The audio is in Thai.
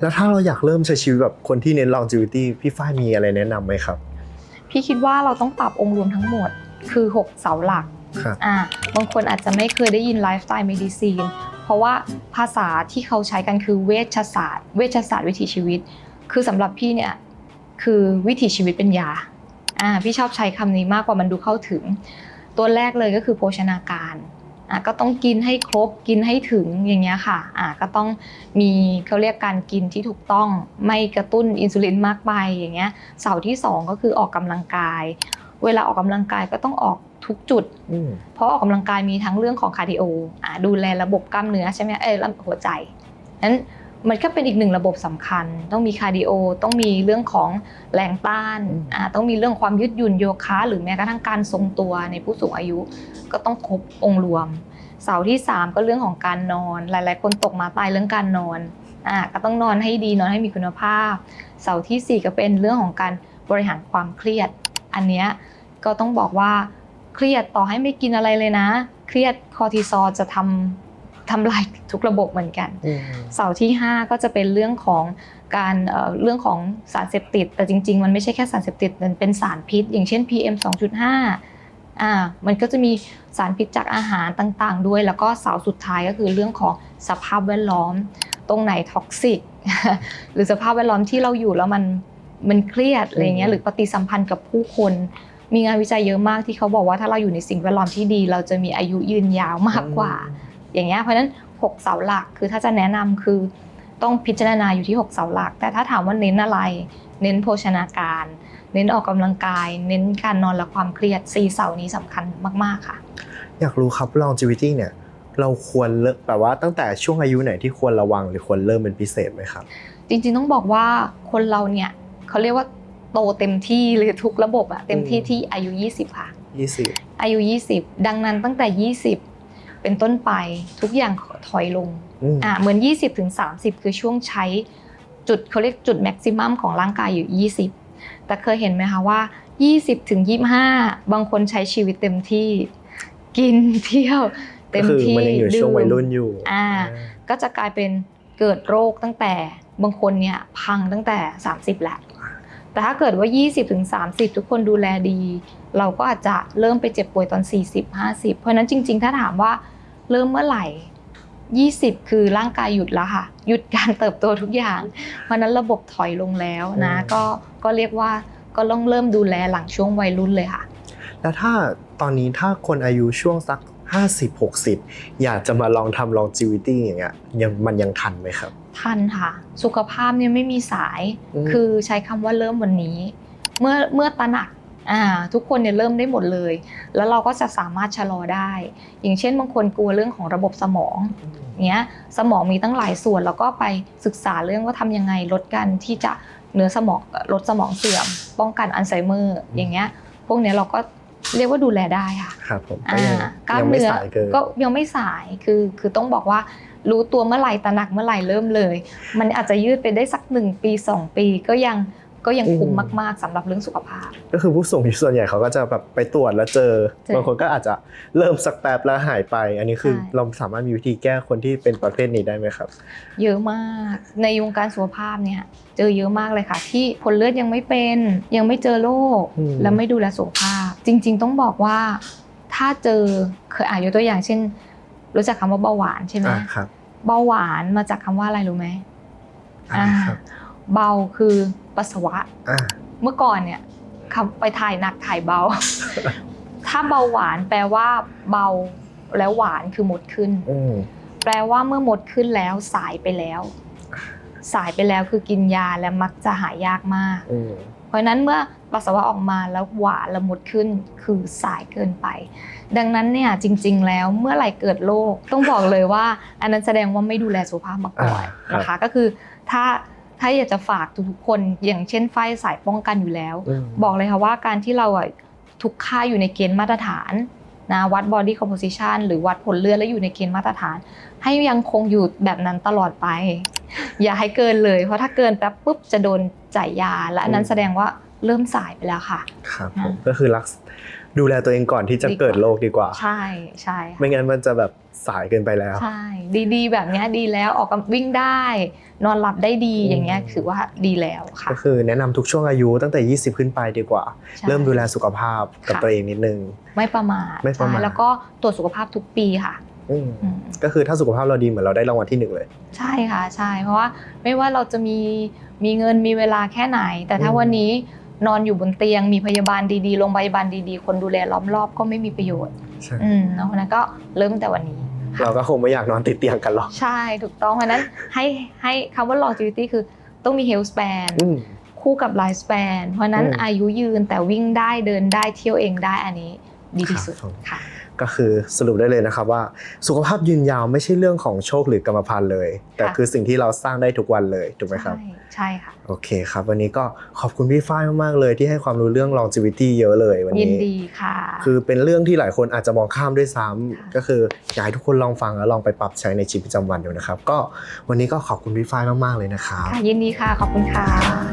แล้วถ้าเราอยากเริ่มใช้ชีวิตแบบคนที่เน้น longevity พี่ฝ้ายมีอะไรแนะนำไหมครับ พี่คิดว่าเราต้องปรับองค์รวมทั้งหมดคือ 6 เสาหลักครับอ่าบางคนอาจจะไม่เคยได้ยินไลฟ์สไตล์เมดิซีนเพราะว่าภาษาที่เขาใช้กันคือเวชศาสตร์ เวชศาสตร์วิถีชีวิต คือสำหรับพี่เนี่ยคือวิถีชีวิตเป็นยาอ่าพี่ชอบใช้คำนี้มากกว่ามันดูเข้าถึง ตัวแรกเลยก็คือโภชนาการ อะก็ต้องกินให้ครบกินให้ถึงอย่างเงี้ยค่ะอะก็ต้องมีเขาเรียกการกินที่ถูกต้องไม่กระตุ้นอินซูลินมากไปอย่างเงี้ยเสาที่สองก็คือออกกำลังกาย เวลาออกกำลังกายก็ต้องออกทุกจุดอืมเพราะออกกำลังกายมีทั้งเรื่องของคาร์ดิโออะดูแลระบบกล้ามเนื้อใช่ไหมเอ้ยระบบหัวใจนั้น มันก็เป็นอีกหนึ่งระบบสำคัญ ต้องมีคาร์ดิโอ ต้องมีเรื่องของแรงต้านอะต้องมีเรื่องความยืดหยุ่นโยคะ หรือแม้กระทั่งการทรงตัวในผู้สูงอายุ ก็ต้องครบองค์รวม เสาที่ 3 ก็เรื่องของการนอน หลาย ๆ คนตกมาตายเรื่องการนอนอะก็ต้องนอนให้ดีนอนให้มีคุณภาพ เสาทีสี่ 4 ก็เป็นเรื่องของการบริหารความเครียด อันเนี้ยก็ต้องบอกว่าเครียดต่อให้ไม่กินอะไรเลยนะ เครียดคอร์ติซอลจะทำ ทำลายทุกระบบเหมือนกันอืมเสาที่ 5 ก็จะเป็นเรื่องของการเอ่อเรื่องของสารเสพติด แต่จริง ๆ มันไม่ใช่แค่สารเสพติดมันเป็นสารพิษ อย่างเช่น PM 2.5อ่ามันก็จะมีสารพิษจากอาหารต่างๆ ด้วย แล้วก็เสาสุดท้ายก็คือเรื่องของสภาพแวดล้อม ตรงไหนท็อกซิกหรือสภาพแวดล้อมที่เราอยู่แล้วมันมันเครียดอะไรเงี้ยหรือปฏิสัมพันธ์กับผู้คนมีงานวิจัยเยอะมากที่เขาบอกว่าถ้าเราอยู่ในสิ่งแวดล้อมที่ดี เราจะมีอายุยืนยาวมากกว่า อย่างเงี้ยเพราะฉะนั้น 6 เสาหลักคือถ้าจะแนะนำคือต้องพิจารณาอยู่ที่ 6 เสาหลัก แต่ถ้าถามว่าเน้นอะไร เน้นโภชนาการ เน้นออกกำลังกาย เน้นการนอนและความเครียด4เสานี้สำคัญมาก ๆค่ะ อยากรู้ครับ longevity เนี่ยเราควรเลิกแบบว่าตั้งแต่ช่วงอายุไหนที่ควรระวังหรือควรเริ่มเป็นพิเศษไหมครับ จริงๆต้องบอกว่าคนเราเนี่ยเขาเรียกว่าโตเต็มที่หรือทุกระบบอะเต็มที่ที่อายุ 20 ค่ะ 20 อายุ 20 ดังนั้นตั้งแต่ 20 เป็นต้นไปทุกอย่างถอยลงอืมอ่าเหมือน 20ถึง30คือช่วงใช้จุดเขาเรียกจุดแม็กซิมัมของร่างกายอยู่ 20 แต่เคยเห็นไหมคะว่า 20ถึง25 บางคนใช้ชีวิตเต็มที่ กินเที่ยวเต็มก็คือที่มันยังอยู่ช่วงวัยรุ่นอยู่อ่าก็จะกลายเป็นเกิดโรคตั้งแต่บางคนเนี่ยพังตั้งแต่ 30แหละ แต่ถ้าเกิดว่า 20ถึง30 ทุกคนดูแลดี เราก็อาจจะเริ่มไปเจ็บป่วยตอน 40 50 เพราะฉะนั้นจริง ๆ ถ้าถามว่าเริ่มเมื่อไหร่ 20 คือร่างกายหยุดแล้วค่ะ หยุดการเติบโตทุกอย่าง เพราะฉะนั้นระบบถอยลงแล้วนะอืมก็ก็เรียกว่าก็ต้องเริ่มดูแลหลังช่วงวัยรุ่นเลยค่ะ แล้วถ้าตอนนี้ถ้าคนอายุช่วงสัก 50 60 อยากจะมาลองทำ longevity อย่างเงี้ยยังมันยังทันไหมครับ ทันค่ะ สุขภาพเนี่ยไม่มีสาย อืม คือใช้คำว่าเริ่มวันนี้ เมื่อเมื่อตระหนักอ่าทุกคนเนี่ยเริ่มได้หมดเลย แล้วเราก็จะสามารถชะลอได้ อย่างเช่นบางคนกลัวเรื่องของระบบสมองเนี้ยสมองมีตั้งหลายส่วนแล้วก็ไปศึกษาเรื่องว่าทำยังไงลดการที่จะเนื้อสมองลดสมองเสื่อม ป้องกันอัลไซเมอร์อย่างเงี้ยพวกเนี้ยเราก็ เรียกว่าดูแลได้ค่ะครับผมก็อ่ายังกล้ามยังไม่เนื้อสายเกินก็ยังไม่สายคือคือต้องบอกว่ารู้ตัวเมื่อไหร่ตระหนักเมื่อไหร่เริ่มเลย มันอาจจะยืดไปได้สักหนึ่งปีสองปีก็ยัง ก็ยังคุ้มมากๆสำหรับเรื่องสุขภาพ ก็คือผู้สูงอายุส่วนใหญ่เขาก็จะแบบไปตรวจแล้วเจอเจอบางคนก็อาจจะเริ่มสักแป๊บแล้วหายไป อันนี้คือใช่เราสามารถมีวิธีแก้คนที่เป็นประเภทนี้ได้ไหมครับ เยอะมากในวงการสุขภาพเนี่ยเจอเยอะมากเลยค่ะ ที่ผลเลือดยังไม่เป็น ยังไม่เจอโรคอืมและไม่ดูแลสุขภาพ จริง ๆ ต้องบอกว่า ถ้าเจอเคยอ่านยกตัวอย่างเช่น รู้จักคำว่าเบาหวานใช่ไหมอ่าครับเบาหวานมาจากคำว่าอะไรรู้ไหมอ่าครับเบาคือ ปัสสาวะ อ่าเมื่อก่อนเนี่ยคำไปถ่ายหนักถ่ายเบา ถ้าเบาหวานแปลว่าเบาแล้วหวานคือหมดขึ้น อืมแปลว่าเมื่อหมดขึ้นแล้วสายไปแล้ว สายไปแล้วคือกินยาและมักจะหายยากมาก อืมเพราะฉะนั้นเมื่อปัสสาวะออกมาแล้วหวานและหมดขึ้นคือสายเกินไป ดังนั้นเนี่ยจริง ๆ แล้วเมื่อไหร่เกิดโรคต้องบอกเลยว่า อันนั้นแสดงว่าไม่ดูแลสุขภาพมาก่อนอ่าครับนะคะก็คือถ้า ถ้าอยากจะฝากทุกๆคนอย่างเช่นไฟสายป้องกันอยู่แล้วอืมบอกเลยค่ะว่าการที่เราอะทุกค่าอยู่ในเกณฑ์มาตรฐานนะวัด body composition หรือวัดผลเลือดแล้วอยู่ในเกณฑ์มาตรฐาน ให้ยังคงอยู่แบบนั้นตลอดไป อย่าให้เกินเลย เพราะถ้าเกินแป๊บปุ๊บจะโดนจ่ายยา และอันนั้นแสดงว่า เริ่มสายไปแล้วค่ะ ครับอ่าผมก็คือรักษดูแลตัวเองก่อนที่จะดีกว่าเกิดโรคดีกว่า ใช่ใช่ค่ะไม่งั้นมันจะแบบสายเกินไปแล้ว ใช่ ดีๆ แบบเนี้ยดีแล้วออกกำวิ่งได้ นอนหลับได้ดีอืมอย่างเงี้ยถือว่าดีแล้วค่ะ ก็คือแนะนำทุกช่วงอายุตั้งแต่ 20 ขึ้นไปดีกว่าใช่เริ่มดูแลสุขภาพกับค่ะตัวเองนิดนึง ไม่ประมาทไม่ประมาทใช่แล้วก็ตรวจสุขภาพทุกปีค่ะอืมอืมก็คือถ้าสุขภาพเราดีเหมือนเราได้รางวัลที่หนึ่งเลย ใช่ค่ะใช่เพราะว่าไม่ว่าเราจะมีมีเงินมีเวลาแค่ไหน แต่ถ้าอืมวันนี้ นอนอยู่บนเตียง มีพยาบาลดีๆโรงพยาบาลดีๆ คนดูแลล้อมรอบก็ไม่มีประโยชน์ใช่อืมเนาะเพราะฉะนั้นก็เริ่มแต่วันนี้ค่ะเราก็คงไม่อยากนอนติดเตียงกันหรอกใช่ถูกต้องเพราะฉะนั้นให้ให้คำว่า longevity คือต้องมี health span อืม คู่กับ life span เพราะฉะนั้นอืมอายุยืนแต่วิ่งได้เดินได้เที่ยวเองได้อันนี้ดีที่สุดครับผม ค่ะ ก็คือสรุปได้เลยนะครับว่า สุขภาพยืนยาวไม่ใช่เรื่องของโชคหรือกรรมพันธุ์เลย แต่ค่ะคือสิ่งที่เราสร้างได้ทุกวันเลยถูกไหมครับใช่ใช่ค่ะ โอเคครับ วันนี้ก็ขอบคุณพี่ฝ้ายมากๆเลย ที่ให้ความรู้เรื่อง longevity เยอะเลยวันยินนี้ดีค่ะ คือเป็นเรื่องที่หลายคนอาจจะมองข้ามด้วยซ้ค่ะำก็คืออยากให้ทุกคนลองฟังแล้วลองไปปรับใช้ในชีวิตประจำวันดูนะครับ ก็วันนี้ก็ขอบคุณพี่ฝ้ายมากๆเลยนะครับค่ะยินดีค่ะขอบคุณค่ะ